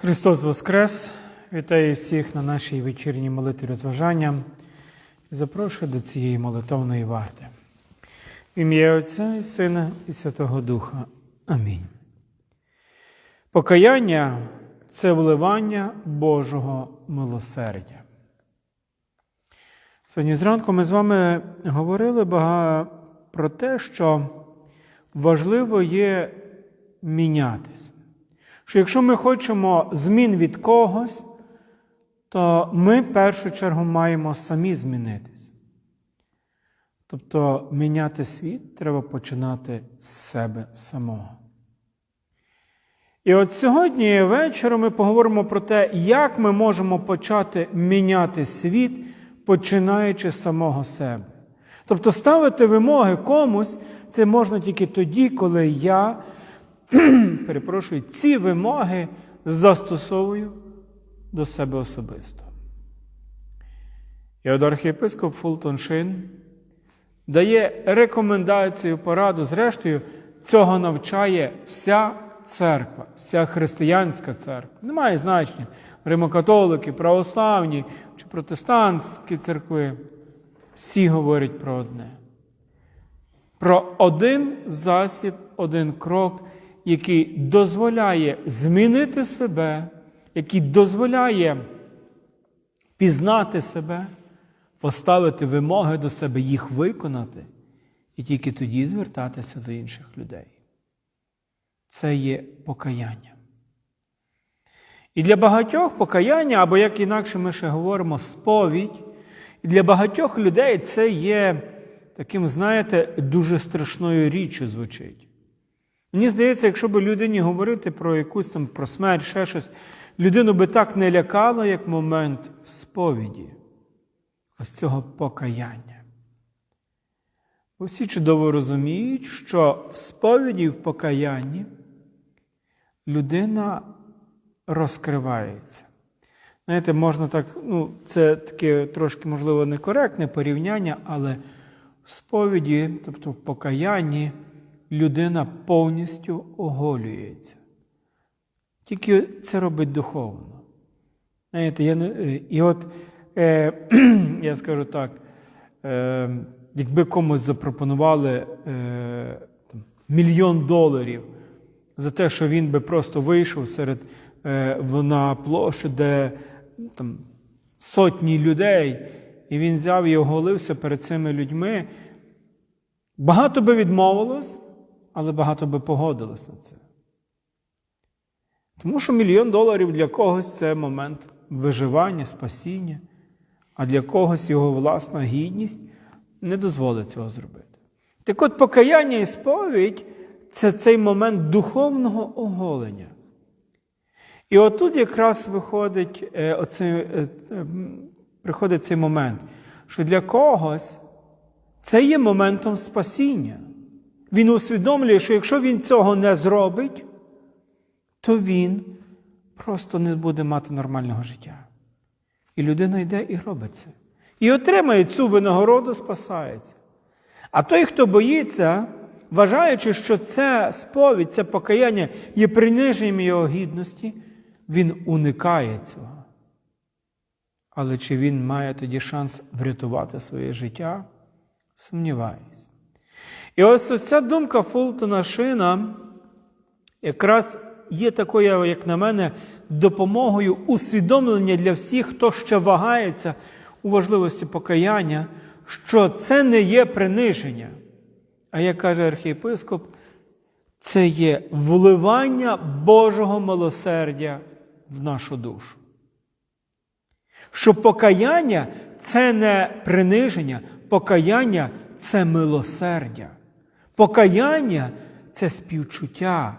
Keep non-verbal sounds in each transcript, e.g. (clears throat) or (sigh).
Христос Воскрес! Вітаю всіх на нашій вечірній молитві розважання і запрошую до цієї молитовної варти. Ім'я Отця і Сина і Святого Духа. Амінь. Покаяння це вливання Божого милосердя. Сьогодні зранку ми з вами говорили багато про те, що важливо є мінятися. Що якщо ми хочемо змін від когось, то ми в першу чергу маємо самі змінитися. Тобто міняти світ треба починати з себе самого. І от сьогодні вечором ми поговоримо про те, як ми можемо почати міняти світ, починаючи з самого себе. Тобто ставити вимоги комусь це можна тільки тоді, коли я (clears throat) перепрошую, ці вимоги застосовую до себе особисто. І от архієпископ Фултон Шин дає рекомендацію, пораду, зрештою, цього навчає вся церква, вся християнська церква. Немає значення римокатолики, православні чи протестантські церкви. Всі говорять про одне. Про один засіб, один крок, який дозволяє змінити себе, який дозволяє пізнати себе, поставити вимоги до себе, їх виконати, і тільки тоді звертатися до інших людей. Це є покаяння. І для багатьох покаяння, або як інакше ми ще говоримо, сповідь, і для багатьох людей це є таким, знаєте, дуже страшною річчю звучить. Мені здається, якщо б людині говорити про якусь там про смерть, ще щось, людину би так не лякало, як момент сповіді, ось цього покаяння. Всі чудово розуміють, що в сповіді і в покаянні людина розкривається. Знаєте, можна так, ну, це таке трошки, можливо, некоректне порівняння, але в сповіді, тобто в покаянні, людина повністю оголюється. Тільки це робить духовно. Знаєте, я не, І от е, (clears throat) я скажу так, е, якби комусь запропонували е, там, мільйон доларів за те, що він би просто вийшов серед е, на площу, де там, сотні людей, і він взяв і оголився перед цими людьми, багато би відмовилось, але багато би погодилось на це. Тому що мільйон доларів для когось це момент виживання, спасіння, а для когось його власна гідність не дозволить цього зробити. Так от покаяння і сповідь це цей момент духовного оголення. І отут якраз виходить е, оцей, е, приходить цей момент, що для когось це є моментом спасіння. Він усвідомлює, що якщо він цього не зробить, то він просто не буде мати нормального життя. І людина йде і робить це. І отримає цю винагороду, спасається. А той, хто боїться, вважаючи, що це сповідь, це покаяння є приниженням його гідності, він уникає цього. Але чи він має тоді шанс врятувати своє життя? Сумніваюсь. І ось ця думка Фултона Шина якраз є такою, як на мене, допомогою усвідомлення для всіх, хто ще вагається у важливості покаяння, що це не є приниження. А як каже архієпископ, це є вливання Божого милосердя в нашу душу. Що покаяння це не приниження, покаяння це милосердя. Покаяння це співчуття,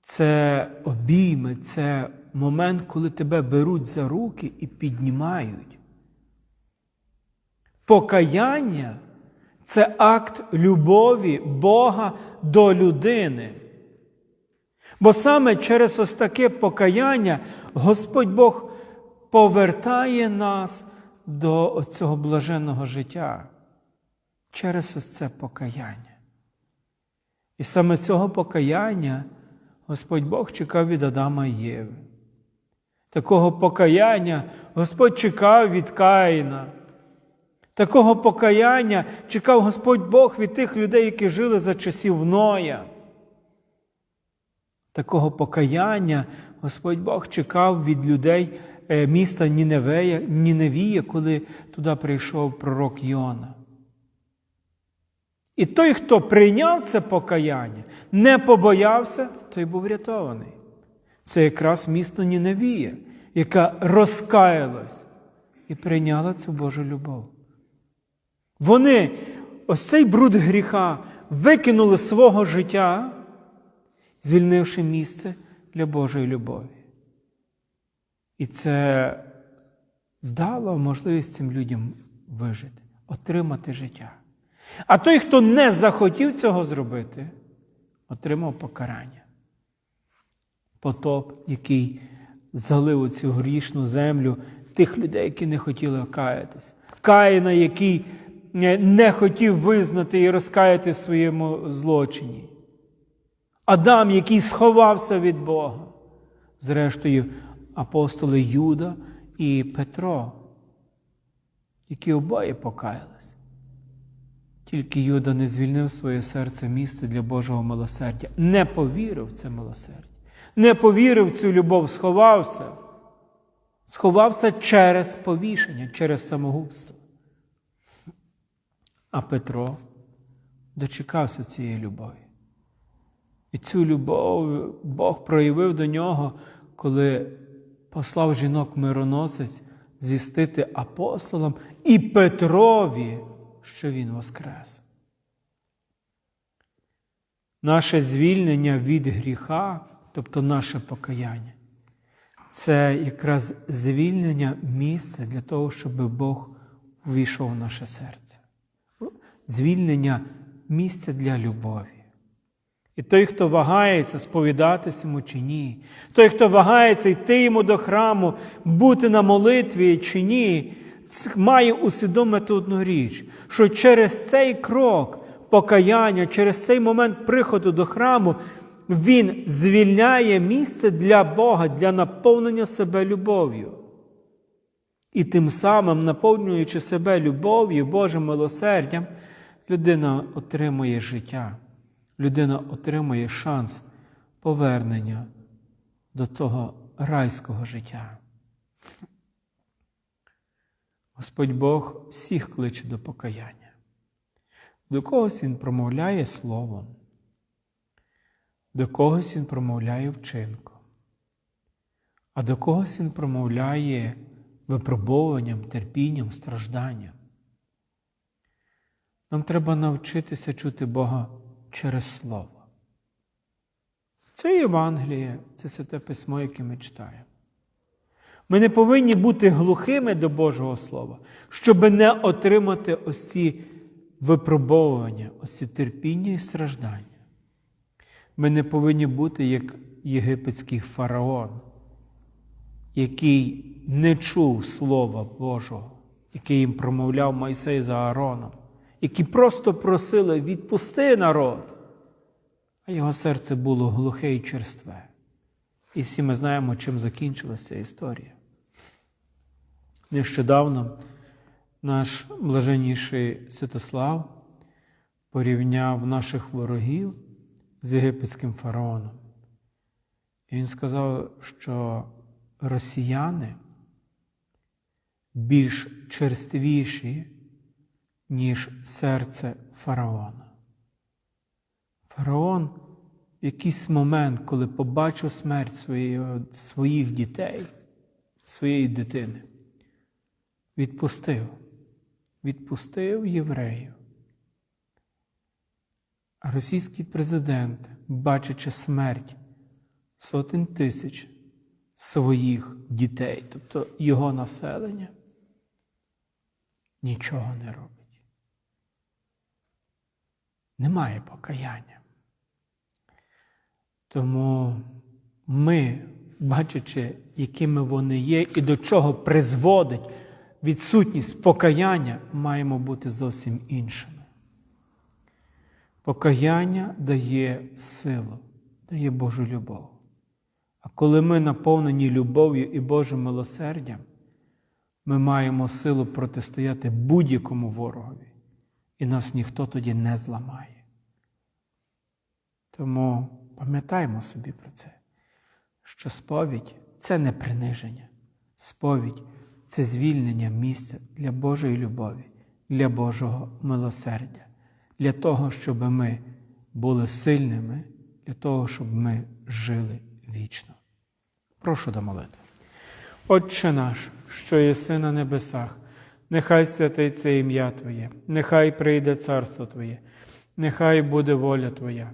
це обійми, це момент, коли тебе беруть за руки і піднімають. Покаяння це акт любові Бога до людини. Бо саме через ось таке покаяння Господь Бог повертає нас до цього блаженного життя через ось це покаяння. І саме цього покаяння Господь Бог чекав від Адама і Єви. Такого покаяння Господь чекав від Каїна. Такого покаяння чекав Господь Бог від тих людей, які жили за часів Ноя. Такого покаяння Господь Бог чекав від людей е, міста Ніневея, Ніневія, коли туди прийшов пророк Йона. І той, хто прийняв це покаяння, не побоявся, той був врятований. Це якраз місто Ніневія, яка розкаялась і прийняла цю Божу любов. Вони ось цей бруд гріха викинули свого життя, звільнивши місце для Божої любові. І це дало можливість цим людям вижити, отримати життя. А той, хто не захотів цього зробити, отримав покарання. Потоп, який залив цю грішну землю тих людей, які не хотіли каятись. Каїна, який не хотів визнати і розкаяти в своєму злочині. Адам, який сховався від Бога. Зрештою, апостоли Юда і Петро, які обоє покаялись. Тільки Юда не звільнив своє серце місце для Божого милосердя, не повірив в це милосердя, не повірив в цю любов, сховався. Сховався через повішення, через самогубство. А Петро дочекався цієї любові. І цю любов Бог проявив до нього, коли послав жінок мироносець звістити апостолам і Петрові, що Він воскрес. Наше звільнення від гріха, тобто наше покаяння, це якраз звільнення місця для того, щоб Бог ввійшов в наше серце. Звільнення місця для любові. І той, хто вагається сповідатися йому чи ні, той, хто вагається йти йому до храму, бути на молитві чи ні, має усвідомити одну річ, що через цей крок покаяння, через цей момент приходу до храму, він звільняє місце для Бога, для наповнення себе любов'ю. І тим самим, наповнюючи себе любов'ю, Божим милосердям, людина отримує життя людина отримує шанс повернення до того райського життя. Господь Бог всіх кличе до покаяння. До когось Він промовляє словом, до когось Він промовляє вчинком, а до когось Він промовляє випробовуванням, терпінням, стражданням. Нам треба навчитися чути Бога через Слово. Це Євангеліє, це святе письмо, яке ми читаємо. Ми не повинні бути глухими до Божого Слова, щоб не отримати ось ці випробовування, ось ці терпіння і страждання. Ми не повинні бути як єгипетський фараон, який не чув Слова Божого, який їм промовляв Майсей за Аароном які просто просили відпусти народ, а його серце було глухе і черстве. І всі ми знаємо, чим закінчилася історія. Нещодавно наш блаженніший Святослав порівняв наших ворогів з єгипетським фараоном. І він сказав, що росіяни більш черствіші, ніж серце фараона. Фараон в якийсь момент, коли побачив смерть своїх дітей, своєї дитини, відпустив, відпустив євреїв. А російський президент, бачачи смерть сотень тисяч своїх дітей, тобто його населення, нічого не робить немає покаяння. Тому ми, бачачи, якими вони є і до чого призводить відсутність покаяння, маємо бути зовсім іншими. Покаяння дає силу, дає Божу любов. А коли ми наповнені любов'ю і Божим милосердям, ми маємо силу протистояти будь-якому ворогові, і нас ніхто тоді не зламає. Тому пам'ятаємо собі про це, що сповідь це не приниження, сповідь це звільнення місця для Божої любові, для Божого милосердя, для того, щоб ми були сильними, для того, щоб ми жили вічно. Прошу до молитви. Отче наш, що єси на небесах, нехай святиться ім'я Твоє, нехай прийде царство Твоє, нехай буде воля Твоя,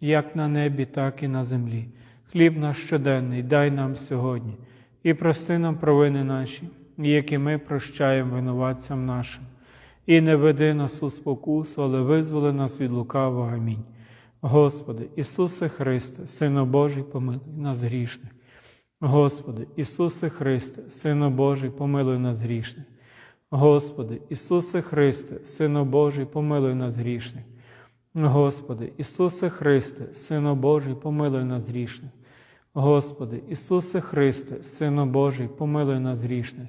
як на небі, так і на землі. Хліб наш щоденний дай нам сьогодні, і прости нам провини наші, як і ми прощаємо винуватцям нашим. І не веди нас у спокусу, але визволи нас від лукавого. Амінь. Господи, Ісусе Христе, Сину Божий, помилуй нас грішних. Господи, Ісусе Христе, Сину Божий, помилуй нас грішних. Господи, Ісусе Христе, Сину Божий, помилуй нас грішних. Господи, Ісусе Христе, Сину Божий, помилуй нас грішних. Господи, Ісусе Христе, Сину Божий, помилуй нас грішних.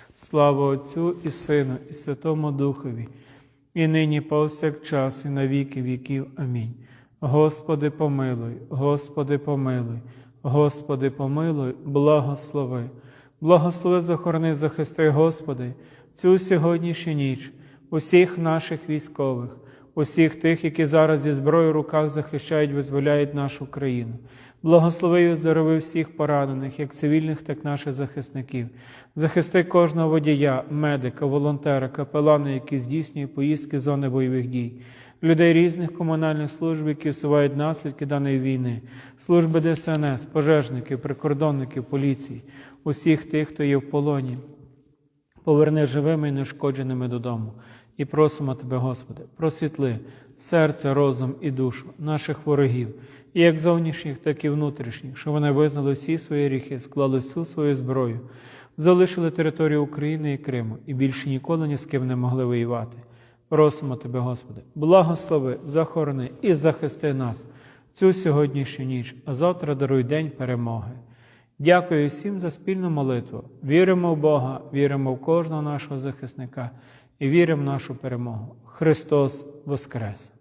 Слава Отцю і Сину, і Святому Духові, і нині повсякчас, і на віки віків. Амінь. Господи, помилуй, Господи, помилуй, Господи, помилуй, благослови. Благослови, захорони, захисти, Господи, цю сьогоднішню ніч, усіх наших військових, усіх тих, які зараз зі зброєю в руках захищають, визволяють нашу країну. Благослови і оздорови всіх поранених, як цивільних, так і наших захисників. Захисти кожного водія, медика, волонтера, капелана, які здійснює поїздки з зони бойових дій, людей різних комунальних служб, які усувають наслідки даної війни, служби ДСНС, пожежників, прикордонників, поліції, усіх тих, хто є в полоні. Поверни живими і нешкодженими додому. І просимо Тебе, Господи, просвітли серце, розум і душу наших ворогів, і як зовнішніх, так і внутрішніх, що вони визнали всі свої гріхи, склали всю свою зброю, залишили територію України і Криму і більше ніколи ні з ким не могли воювати. Просимо Тебе, Господи, благослови, захорони і захисти нас цю сьогоднішню ніч, а завтра даруй день перемоги. Дякую всім за спільну молитву. Віримо в Бога, віримо в кожного нашого захисника і віримо в нашу перемогу. Христос Воскрес!